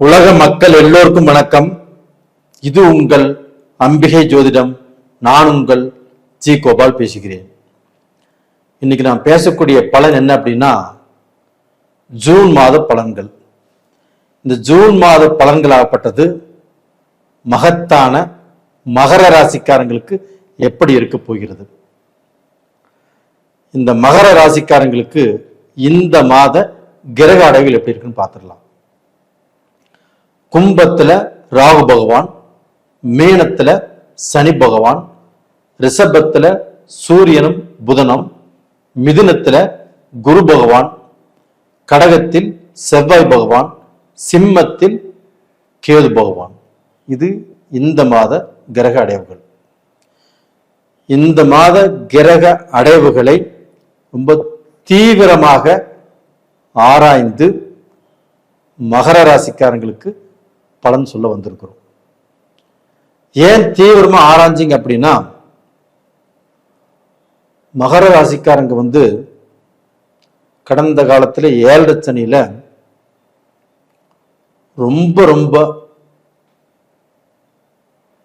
உலக மக்கள் எல்லோருக்கும் வணக்கம். இது உங்கள் அம்பிகை ஜோதிடம். நான் உங்கள் ஜி கோபால் பேசுகிறேன். இன்னைக்கு நான் பேசக்கூடிய பலன் என்ன அப்படின்னா ஜூன் மாத பலன்கள். இந்த ஜூன் மாத பலன்களாகப்பட்டது மகத்தான மகர ராசிக்காரங்களுக்கு எப்படி இருக்க போகிறது? இந்த மகர ராசிக்காரங்களுக்கு இந்த மாத கிரக அடைவில் எப்படி இருக்குன்னு பார்த்துடலாம். கும்பத்துல ராகு பகவான் மீனத்துல சனி பகவான் ரிஷபத்துல சூரியனும் புதனும் மிதுனத்துல குரு பகவான் கடகத்தில் செவ்வாய் பகவான் சிம்மத்தில் கேது பகவான். இது இந்த மாத கிரக அடைவுகள். இந்த மாத கிரக அடைவுகளை ரொம்ப தீவிரமாக ஆராய்ந்து மகர ராசிக்காரங்களுக்கு பலன் சொல்ல வந்திருக்கிறோம். ஏன் தீவிரமா ஆராய்ஞ்சிங்க அப்படின்னா மகர ராசிக்காரங்க வந்து கடந்த காலத்துல ஏழரை சனியில் ரொம்ப ரொம்ப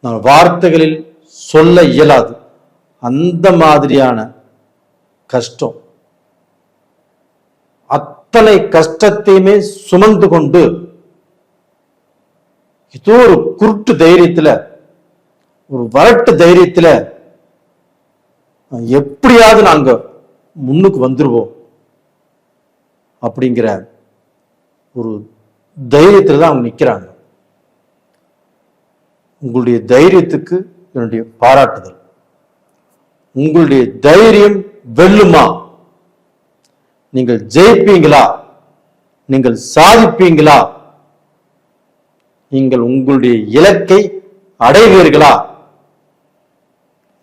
நான் வார்த்தைகளில் சொல்ல இயலாது. அந்த மாதிரியான கஷ்டம். அத்தனை கஷ்டத்தையுமே சுமந்து கொண்டு ஏதோ ஒரு குருட்டு தைரியத்துல ஒரு வரட்டு தைரியத்துல எப்படியாவது நாங்க முன்னுக்கு வந்துருவோம் அப்படிங்கிற ஒரு தைரியத்துல தான் அவங்க நிக்கிறாங்க. உங்களுடைய தைரியத்துக்கு என்னுடைய பாராட்டுதல். உங்களுடைய தைரியம் வெல்லுமா? நீங்கள் ஜெயிப்பீங்களா? நீங்கள் சாதிப்பீங்களா? நீங்கள் உங்களுடைய இலக்கை அடைவீர்களா?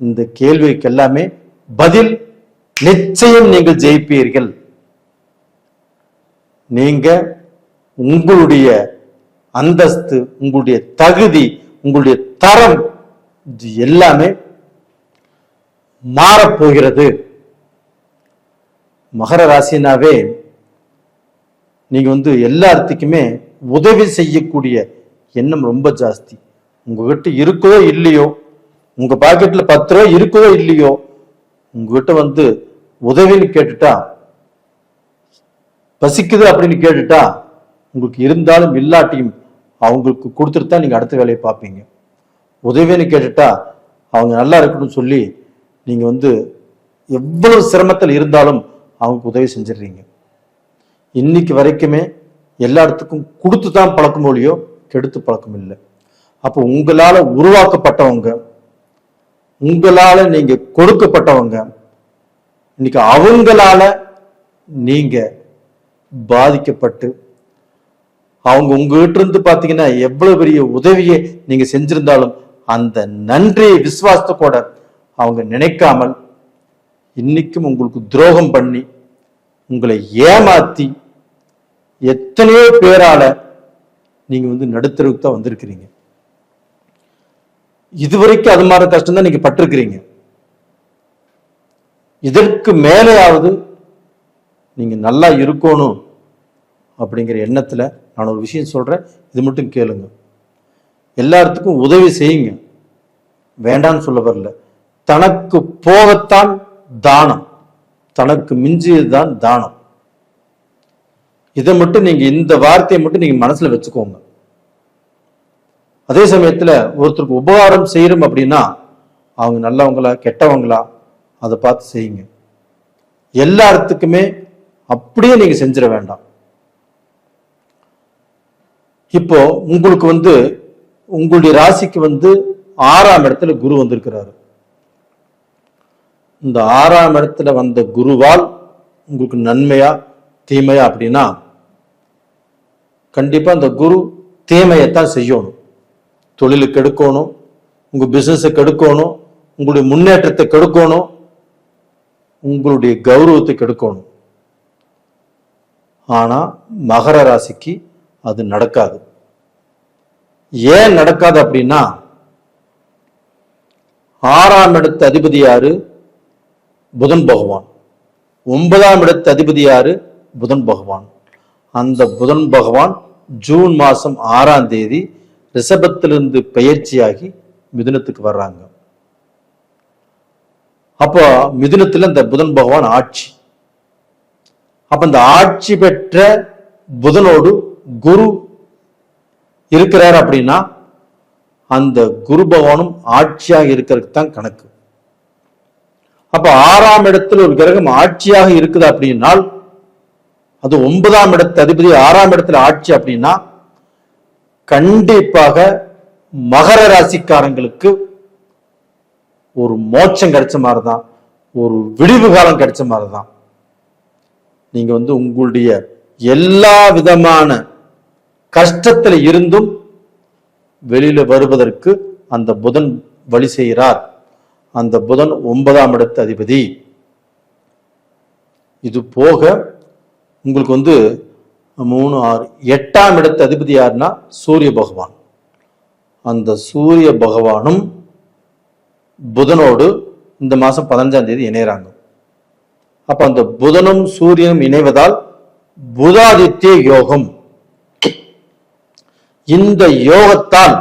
இந்த கேள்விக்கு எல்லாமே பதில் நிச்சயம் நீங்கள் ஜெயிப்பீர்கள். நீங்க உங்களுடைய அந்தஸ்து உங்களுடைய தகுதி உங்களுடைய தரம் இது எல்லாமே மாறப்போகிறது. மகர ராசினாவே நீங்க வந்து எல்லாத்துக்குமே உதவி செய்யக்கூடிய எண்ணம் ரொம்ப ஜாஸ்தி. உங்ககிட்ட இருக்குதோ இல்லையோ உங்க பாக்கெட்ல பத்து ரூபா இருக்குதோ இல்லையோ உங்ககிட்ட வந்து உதவின்னு கேட்டுட்டா பசிக்குது அப்படின்னு கேட்டுட்டா உங்களுக்கு இருந்தாலும் இல்லாட்டியும் அவங்களுக்கு கொடுத்துட்டு தான் நீங்க அடுத்த வேலையை பார்ப்பீங்க. உதவின்னு கேட்டுட்டா அவங்க நல்லா இருக்கணும்னு சொல்லி நீங்க வந்து எவ்வளவு சிரமத்தில் இருந்தாலும் அவங்களுக்கு உதவி செஞ்சிடுறீங்க. இன்னைக்கு வரைக்குமே எல்லா இடத்துக்கும் கொடுத்து தான் பழக்கம் ஒழியோ கெடுத்து பழக்கம் இல்லை. அப்போ உங்களால் உருவாக்கப்பட்டவங்க உங்களால் நீங்கள் கொடுக்கப்பட்டவங்க இன்னைக்கு அவங்களால நீங்கள் பாதிக்கப்பட்டு அவங்க உங்ககிட்ட இருந்து பார்த்தீங்கன்னா எவ்வளோ பெரிய உதவியை நீங்கள் செஞ்சிருந்தாலும் அந்த நன்றியை விசுவாசத்தை கூட அவங்க நினைக்காமல் இன்னைக்கும் உங்களுக்கு துரோகம் பண்ணி உங்களை ஏமாத்தி எத்தனையோ பேரால நீங்கள் வந்து நடுத்தருவுக்கு தான் வந்திருக்கிறீங்க. இதுவரைக்கும் அது மாதிரி கஷ்டம் தான் நீங்க பட்டிருக்கிறீங்க. இதற்கு மேலேயாவது நீங்க நல்லா இருக்கணும் அப்படிங்கிற எண்ணத்துல நான் ஒரு விஷயம் சொல்றேன். இது மட்டும் கேளுங்க. எல்லாத்துக்கும் உதவி செய்யுங்க. வேண்டான்னு சொல்ல வரல. தனக்கு போகத்தான் தானம். தனக்கு மிஞ்சியதுதான் தானம். இதை மட்டும் நீங்க இந்த வார்த்தையை மட்டும் நீங்க மனசுல வச்சுக்கோங்க. அதே சமயத்துல ஒருத்தருக்கு உபகாரம் செய்யறோம் அப்படின்னா அவங்க நல்லவங்களா கெட்டவங்களா அதை பார்த்து செய்யுங்க. எல்லாத்துக்குமே அப்படியே நீங்க செஞ்சிட வேண்டாம். இப்போ உங்களுக்கு வந்து உங்களுடைய ராசிக்கு வந்து ஆறாம் இடத்துல குரு வந்திருக்கிறாரு. இந்த ஆறாம் இடத்துல வந்த குருவால் உங்களுக்கு நன்மையா தீமையா அப்படின்னா கண்டிப்பா அந்த குரு தீமையைத்தான் செய்யணும். தொழிலுக்கு எடுக்கணும் உங்க பிஸ்னஸை கெடுக்கணும் உங்களுடைய முன்னேற்றத்தை கெடுக்கணும் உங்களுடைய கௌரவத்தை கெடுக்கணும் ஆனா மகர ராசிக்கு அது நடக்காது. ஏன் நடக்காது அப்படின்னா ஆறாம் இடத்து அதிபதி யாரு? புதன் பகவான். ஒன்பதாம் இடத்து அதிபதி யாரு? புதன் பகவான். அந்த புதன் பகவான் ஜூன் மாசம் ஆறாம் தேதி ரிஷபத்திலிருந்து பயிற்சியாகி மிதுனத்துக்கு வர்றாங்க. அப்போ மிதுனத்தில் இந்த புதன் பகவான் ஆட்சி. அப்ப இந்த ஆட்சி பெற்ற புதனோடு குரு இருக்கிறார் அப்படின்னா அந்த குரு பகவானும் ஆட்சியாக இருக்கிறதுக்கு தான் கணக்கு. அப்ப ஆறாம் இடத்தில் ஒரு கிரகம் ஆட்சியாக இருக்குது அப்படின்னால் அது ஒன்பதாம் இடத்து அதிபதி ஆறாம் இடத்துல ஆட்சி அப்படின்னா கண்டிப்பாக மகர ராசிக்காரங்களுக்கு ஒரு மோட்சம் கிடைச்ச மாதிரி தான் ஒரு விடிவு காலம் கிடைச்ச மாதிரி தான் நீங்க வந்து உங்களுடைய எல்லா விதமான கஷ்டத்துல இருந்தும் வெளியில வருவதற்கு அந்த புதன் வழி செய்கிறார். அந்த புதன் ஒன்பதாம் இடத்து அதிபதி. இது போக உங்களுக்கு வந்து மூணு ஆறு எட்டாம் இடத்து அதிபதி யாருன்னா? சூரிய பகவான். அந்த சூரிய பகவானும் புதனோடு இந்த மாதம் பதினஞ்சாம் தேதி இணையிறாங்க. அப்போ அந்த புதனும் சூரியனும் இணைவதால் புதாதித்ய யோகம். இந்த யோகத்தால்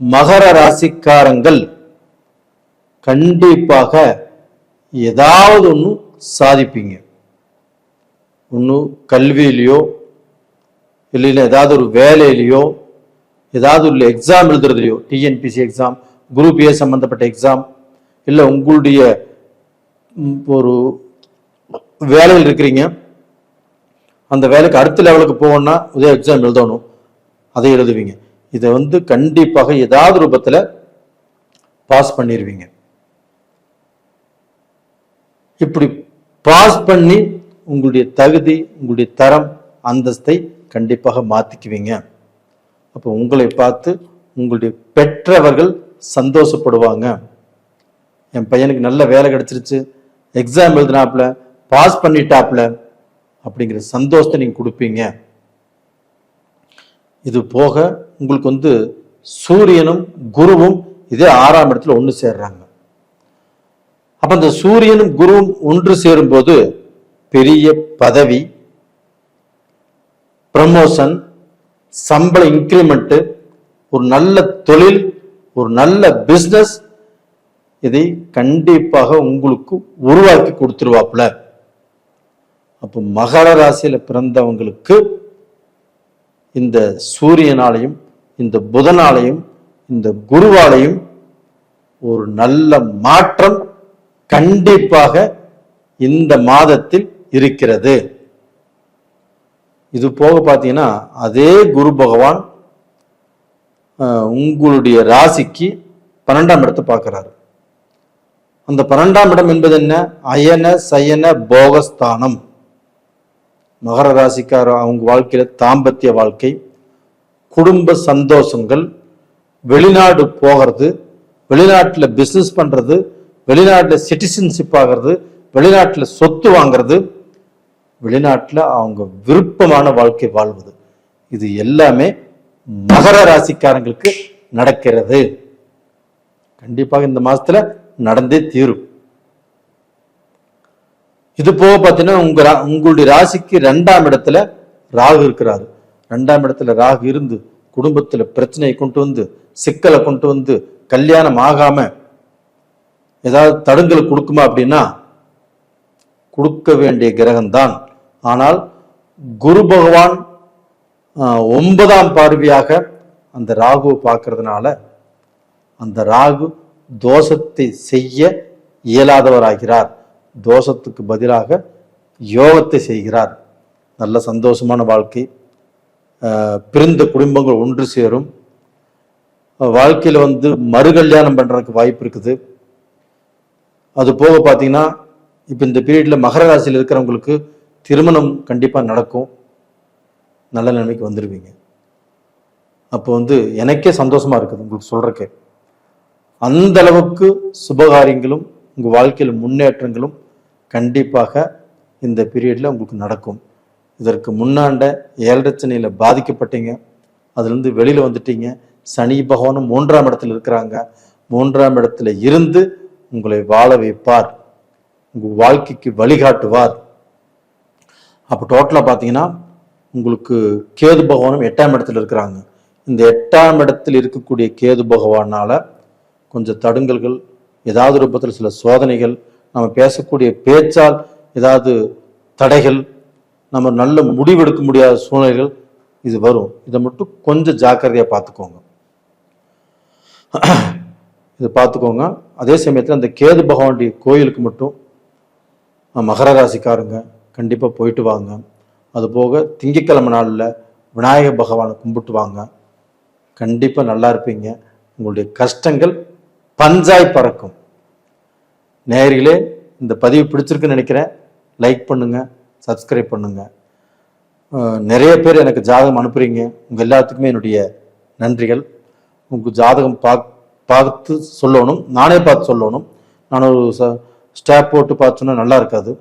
மகர ராசிக்காரங்கள் கண்டிப்பாக ஏதாவது ஒன்று சாதிப்பீங்க. ஒன்று கல்வியிலையோ இல்லைன்னா ஏதாவது ஒரு வேலையிலையோ ஏதாவது உள்ள எக்ஸாம் எழுதுறதுலையோ டிஎன்பிசி எக்ஸாம் குரூப் ஏ சம்மந்தப்பட்ட எக்ஸாம் இல்லை உங்களுடைய ஒரு வேலையில் இருக்கிறீங்க அந்த வேலைக்கு அடுத்த லெவலுக்கு போகணும்னா இதே எக்ஸாம் எழுதணும் அதை எழுதுவீங்க. இதை வந்து கண்டிப்பாக ஏதாவது ரூபத்தில் பாஸ் பண்ணிடுவீங்க இப்படி பாஸ் பண்ணி உங்களுடைய தகுதி உங்களுடைய தரம் அந்தஸ்தை கண்டிப்பாக மாற்றிக்குவீங்க அப்போ உங்களை பார்த்து உங்களுடைய பெற்றவர்கள் சந்தோஷப்படுவாங்க. என் பையனுக்கு நல்ல வேலை கிடச்சிருச்சு எக்ஸாம் எழுதினாப்புல பாஸ் பண்ணிட்டாப்புல அப்படிங்கிற சந்தோஷத்தை நீங்கள் கொடுப்பீங்க. இது போக உங்களுக்கு வந்து சூரியனும் குருவும் இதே ஆறாம் இடத்துல ஒன்று சேர்றாங்க. அப்போ அந்த சூரியனும் குருவும் ஒன்று சேரும்போது பெரிய பதவி ப்ரமோஷன் சம்பள இன்க்ரிமெண்ட் ஒரு நல்ல தொழில் ஒரு நல்ல பிசினஸ் இதை கண்டிப்பாக உங்களுக்கு உருவாக்கி கொடுத்துருவாப்புல. அப்போ மகர ராசியில பிறந்தவங்களுக்கு இந்த சூரியனாலையும் இந்த புதனாலையும் இந்த குருவாலையும் ஒரு நல்ல மாற்றம் கண்டிப்பாக இந்த மாதத்தில் இருக்கிறது. இது போக பார்த்தீங்கன்னா அதே குரு பகவான் உங்களுடைய ராசிக்கு பன்னெண்டாம் இடத்தை பார்க்குறாரு. அந்த பன்னெண்டாம் இடம் என்பது என்ன? அயன சயன போகஸ்தானம். மகர ராசிக்கார அவங்க வாழ்க்கையில் தாம்பத்திய வாழ்க்கை குடும்ப சந்தோஷங்கள் வெளிநாடு போகிறது வெளிநாட்டில் பிசினஸ் பண்ணுறது வெளிநாட்டில் சிட்டிசன்ஷிப் ஆகிறது வெளிநாட்டில் சொத்து வாங்குறது வெளிநாட்டுல அவங்க விருப்பமான வாழ்க்கை வாழ்வது. இது எல்லாமே மகர ராசிக்காரங்களுக்கு நடக்கிறது. கண்டிப்பாக இந்த மாசத்துல நடந்தே தீரும். இது போக பார்த்தீங்கன்னா உங்க உங்களுடைய ராசிக்கு ரெண்டாம் இடத்துல ராகு இருக்கிறாரு. ரெண்டாம் இடத்துல ராகு இருந்து குடும்பத்துல பிரச்சனையை கொண்டு வந்து சிக்கலை கொண்டு வந்து கல்யாணம் ஆகாம ஏதாவது தடுங்கல் கொடுக்குமா அப்படின்னா கொடுக்க வேண்டிய கிரகம்தான் ஆனால் குரு பகவான் ஒன்பதாம் பார்வையாக அந்த ராகுவை பார்க்கறதுனால அந்த ராகு தோஷத்தை செய்ய இயலாதவராகிறார். தோஷத்துக்கு பதிலாக யோகத்தை செய்கிறார். நல்ல சந்தோஷமான வாழ்க்கை பிரிந்த குடும்பங்கள் ஒன்று சேரும். வாழ்க்கையில் வந்து மறுகல்யாணம் பண்ணுறதுக்கு வாய்ப்பு இருக்குது. அது போக பார்த்தீங்கன்னா இப்போ இந்த பீரியடில் மகர ராசியில் இருக்கிறவங்களுக்கு திருமணம் கண்டிப்பாக நடக்கும். நல்ல நிலைமைக்கு வந்துடுவீங்க அப்போ வந்து எனக்கே சந்தோஷமாக இருக்குது உங்களுக்கு சொல்கிறக்கே அந்த அளவுக்கு சுபகாரியங்களும் உங்கள் வாழ்க்கையில் முன்னேற்றங்களும் கண்டிப்பாக இந்த பீரியடில் உங்களுக்கு நடக்கும். இதற்கு முன்னாண்ட ஏழரச்சனையில் பாதிக்கப்பட்டீங்க. அதுலேருந்து வெளியில் வந்துட்டீங்க. சனி பகவானும் மூன்றாம் இடத்துல இருக்கிறாங்க. மூன்றாம் இடத்துல இருந்து உங்களை வாழ வைப்பார். உங்கள் வாழ்க்கைக்கு வழிகாட்டுவார். அப்போ டோட்டலாக பார்த்தீங்கன்னா உங்களுக்கு கேது பகவானும் எட்டாம் இடத்துல இருக்கிறாங்க. இந்த எட்டாம் இடத்தில் இருக்கக்கூடிய கேது பகவானால் கொஞ்சம் தடுங்கல்கள் ஏதாவது ரூபத்தில் சில சோதனைகள் நம்ம பேசக்கூடிய பேச்சால் ஏதாவது தடைகள் நம்ம நல்ல முடிவெடுக்க முடியாத சூழ்நிலைகள் இது வரும். இதை மட்டும் கொஞ்சம் ஜாக்கிரதையாக பார்த்துக்கோங்க இதை பார்த்துக்கோங்க அதே சமயத்தில் அந்த கேது பகவானுடைய கோயிலுக்கு மட்டும் மகர ராசிக்காரங்க கண்டிப்பாக போயிட்டு வாங்க. அதுபோக திங்கட்கிழமை நாளில் விநாயக பகவானை கும்பிட்டு வாங்க. கண்டிப்பாக நல்லா இருப்பீங்க. உங்களுடைய கஷ்டங்கள் பஞ்சாய் பறக்கும். நேர்களே இந்த பதிவு பிடிச்சிருக்குன்னு நினைக்கிறேன். லைக் பண்ணுங்கள் சப்ஸ்கிரைப் பண்ணுங்கள் நிறைய பேர் எனக்கு ஜாதகம் அனுப்புகிறீங்க உங்கள் எல்லாத்துக்குமே என்னுடைய நன்றிகள். உங்கள் ஜாதகம் பாக் பார்த்து சொல்லணும். நானே பார்த்து சொல்லணும். நான் ஒரு ஸ்டாப் போட்டு பார்த்தோன்னா நல்லா இருக்காது.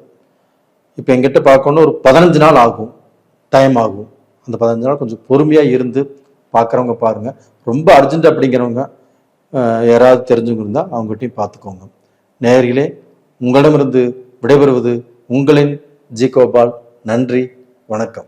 இப்போ எங்கிட்ட பார்க்கணும் ஒரு பதினஞ்சு நாள் ஆகும். டைம் ஆகும். அந்த பதினஞ்சு நாள் கொஞ்சம் பொறுமையாக இருந்து பார்க்குறவங்க பாருங்கள் ரொம்ப அர்ஜென்ட் அப்படிங்கிறவங்க யாராவது தெரிஞ்சவங்க இருந்தால் அவங்ககிட்டயும் பார்த்துக்கோங்க நேரிலே உங்களிடமிருந்து விடைபெறுவது உங்களின் ஜி கோபால். நன்றி. வணக்கம்.